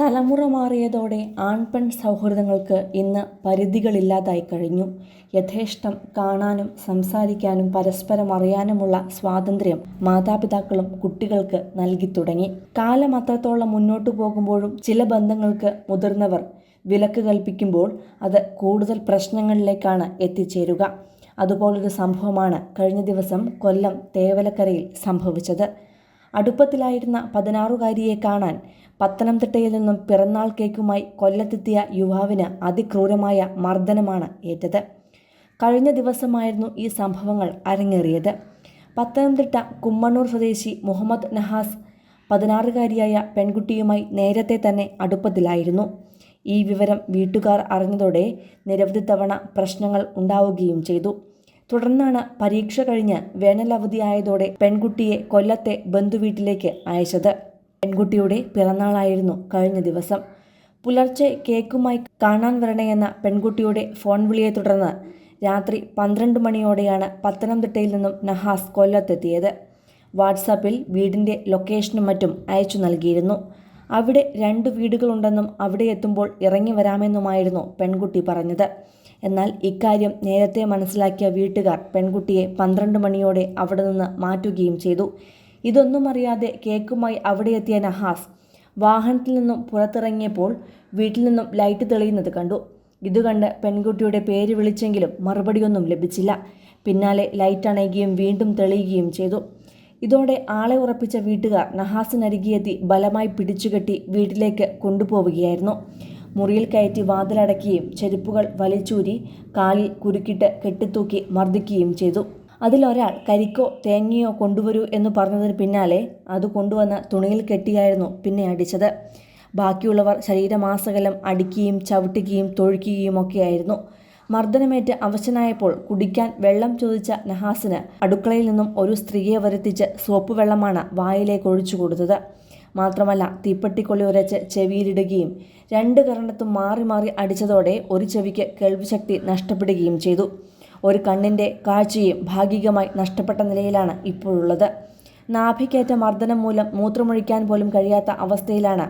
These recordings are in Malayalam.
തലമുറ മാറിയതോടെ ആൺപെൺ സൗഹൃദങ്ങൾക്ക് ഇന്ന് പരിധികളില്ലാതായി കഴിഞ്ഞു. യഥേഷ്ടം കാണാനും സംസാരിക്കാനും പരസ്പരം അറിയാനുമുള്ള സ്വാതന്ത്ര്യം മാതാപിതാക്കളും കുട്ടികൾക്ക് നൽകി തുടങ്ങി. കാലം അത്രത്തോളം മുന്നോട്ടു പോകുമ്പോഴും ചില ബന്ധങ്ങൾക്ക് മുതിർന്നവർ വിലക്ക് കൽപ്പിക്കുമ്പോൾ അത് കൂടുതൽ പ്രശ്നങ്ങളിലേക്കാണ് എത്തിച്ചേരുക. അതുപോലൊരു സംഭവമാണ് കഴിഞ്ഞ ദിവസം കൊല്ലം തേവലക്കരയിൽ സംഭവിച്ചത്. അടുപ്പത്തിലായിരുന്ന പതിനാറുകാരിയെ കാണാൻ പത്തനംതിട്ടയിൽ നിന്നും പിറന്നാൾ കേക്കുമായി കൊല്ലത്തെത്തിയ യുവാവിന് അതിക്രൂരമായ മർദ്ദനമാണ് ഏറ്റത്. കഴിഞ്ഞ ദിവസമായിരുന്നു ഈ സംഭവങ്ങൾ അരങ്ങേറിയത്. പത്തനംതിട്ട കുമ്മണ്ണൂർ സ്വദേശി മുഹമ്മദ് നഹാസ് പതിനാറുകാരിയായ പെൺകുട്ടിയുമായി നേരത്തെ തന്നെ അടുപ്പത്തിലായിരുന്നു. ഈ വിവരം വീട്ടുകാർ അറിഞ്ഞതോടെ നിരവധി തവണ പ്രശ്നങ്ങൾ ഉണ്ടാവുകയും ചെയ്തു. തുടർന്നാണ് പരീക്ഷ കഴിഞ്ഞ് വേനലവധിയായതോടെ പെൺകുട്ടിയെ കൊല്ലത്തെ ബന്ധുവീട്ടിലേക്ക് അയച്ചത്. പെൺകുട്ടിയുടെ പിറന്നാളായിരുന്നു കഴിഞ്ഞ ദിവസം. പുലർച്ചെ കേക്കുമായി കാണാൻ വരണയെന്ന പെൺകുട്ടിയുടെ ഫോൺ വിളിയെ തുടർന്ന് രാത്രി പന്ത്രണ്ട് മണിയോടെയാണ് പത്തനംതിട്ടയിൽ നിന്നും നഹാസ് കൊല്ലത്തെത്തിയത്. വാട്സാപ്പിൽ വീടിന്റെ ലൊക്കേഷനും മറ്റും അയച്ചു നൽകിയിരുന്നു. അവിടെ രണ്ട് വീടുകളുണ്ടെന്നും അവിടെ എത്തുമ്പോൾ ഇറങ്ങി വരാമെന്നുമായിരുന്നു പെൺകുട്ടി പറഞ്ഞത്. എന്നാൽ ഇക്കാര്യം നേരത്തെ മനസ്സിലാക്കിയ വീട്ടുകാർ പെൺകുട്ടിയെ പന്ത്രണ്ട് മണിയോടെ അവിടെ നിന്ന് മാറ്റുകയും ചെയ്തു. ഇതൊന്നും അറിയാതെ കേക്കുമായി അവിടെ എത്തിയ നഹാസ് വാഹനത്തിൽ നിന്നും പുറത്തിറങ്ങിയപ്പോൾ വീട്ടിൽ നിന്നും ലൈറ്റ് തെളിയുന്നത് കണ്ടു. ഇത് കണ്ട് പെൺകുട്ടിയുടെ പേര് വിളിച്ചെങ്കിലും മറുപടിയൊന്നും ലഭിച്ചില്ല. പിന്നാലെ ലൈറ്റ് അണയുകയും വീണ്ടും തെളിയുകയും ചെയ്തു. ഇതോടെ ആളെ ഉറപ്പിച്ച വീട്ടുകാർ നഹാസിനരികിയെത്തി ബലമായി പിടിച്ചുകെട്ടി വീട്ടിലേക്ക് കൊണ്ടുപോവുകയായിരുന്നു. മുറിയിൽ കയറ്റി വാതിലടയ്ക്കുകയും ചെരുപ്പുകൾ വലിച്ചൂരി കാലിൽ കുരുക്കിട്ട് കെട്ടിത്തൂക്കി മർദ്ദിക്കുകയും ചെയ്തു. അതിലൊരാൾ കരിക്കോ തേങ്ങയോ കൊണ്ടുവരൂ എന്ന് പറഞ്ഞതിന് പിന്നാലെ അത് കൊണ്ടുവന്ന തുണിയിൽ കെട്ടിയായിരുന്നു പിന്നെ അടിച്ചത്. ബാക്കിയുള്ളവർ ശരീരമാസകലം അടിക്കുകയും ചവിട്ടുകയും തൊഴിക്കുകയും ഒക്കെയായിരുന്നു. മർദ്ദനമേറ്റ് അവശനായപ്പോൾ കുടിക്കാൻ വെള്ളം ചോദിച്ച നഹാസിന് അടുക്കളയിൽ നിന്നും ഒരു സ്ത്രീയെ വരുത്തിച്ച് സോപ്പ് വെള്ളമാണ് വായിലേക്ക് ഒഴിച്ചു കൊടുത്തത്. മാത്രമല്ല തീപ്പെട്ടിക്കൊള്ളി ഉരച്ച് ചെവിയിലിടുകയും രണ്ട് കരണത്തും മാറി മാറി അടിച്ചതോടെ ഒരു ചെവിക്ക് കേൾവിശക്തി നഷ്ടപ്പെടുകയും ചെയ്തു. ഒരു കണ്ണിന്റെ കാഴ്ചയും ഭാഗികമായി നഷ്ടപ്പെട്ട നിലയിലാണ് ഇപ്പോഴുള്ളത്. നാഭിക്കേറ്റ മർദ്ദനം മൂലം മൂത്രമൊഴിക്കാൻ പോലും കഴിയാത്ത അവസ്ഥയിലാണ്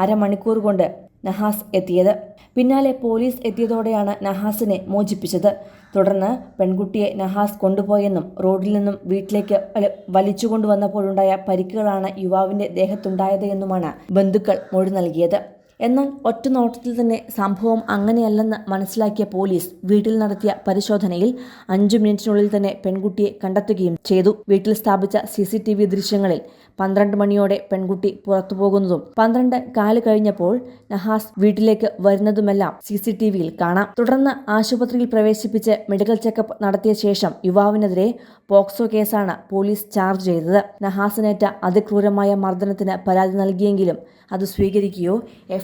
അരമണിക്കൂർ കൊണ്ട് നഹാസ് എത്തിയത്. പിന്നാലെ പോലീസ് എത്തിയതോടെയാണ് നഹാസിനെ മോചിപ്പിച്ചത്. തുടർന്ന് പെൺകുട്ടിയെ നഹാസ് കൊണ്ടുപോയെന്നും റോഡിൽ നിന്നും വീട്ടിലേക്ക് വലിച്ചുകൊണ്ടുവന്നപ്പോഴുണ്ടായ പരിക്കുകളാണ് യുവാവിന്റെ ദേഹത്തുണ്ടായത് എന്നുമാണ് ബന്ധുക്കൾ മൊഴി നൽകിയത്. എന്നാൽ ഒറ്റ നോട്ടത്തിൽ തന്നെ സംഭവം അങ്ങനെയല്ലെന്ന് മനസ്സിലാക്കിയ പോലീസ് വീട്ടിൽ നടത്തിയ പരിശോധനയിൽ അഞ്ചു മിനിറ്റിനുള്ളിൽ തന്നെ പെൺകുട്ടിയെ കണ്ടെത്തുകയും ചെയ്തു. വീട്ടിൽ സ്ഥാപിച്ച സി സി ടി വി ദൃശ്യങ്ങളിൽ പന്ത്രണ്ട് മണിയോടെ പെൺകുട്ടി പുറത്തു പോകുന്നതും പന്ത്രണ്ട് കാൽ കഴിഞ്ഞപ്പോൾ നഹാസ് വീട്ടിലേക്ക് വരുന്നതുമെല്ലാം സി സി ടി വിയിൽ കാണാം. തുടർന്ന് ആശുപത്രിയിൽ പ്രവേശിപ്പിച്ച് മെഡിക്കൽ ചെക്കപ്പ് നടത്തിയ ശേഷം യുവാവിനെതിരെ പോക്സോ കേസാണ് പോലീസ് ചാർജ് ചെയ്തത്. നഹാസിനേറ്റ അതിക്രൂരമായ മർദ്ദനത്തിന് പരാതി നൽകിയെങ്കിലും അത് സ്വീകരിക്കുകയോ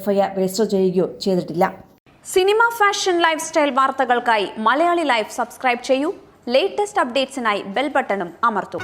എഫ്ഐആർ രജിസ്റ്റർ ചെയ്യുകയോ ചെയ്തിട്ടില്ല. സിനിമ ഫാഷൻ ലൈഫ് സ്റ്റൈൽ വാർത്തകൾക്കായി മലയാളി ലൈഫ് സബ്സ്ക്രൈബ് ചെയ്യൂ. ലേറ്റസ്റ്റ് അപ്ഡേറ്റ്സിനായി ബെൽ ബട്ടണും അമർത്തും.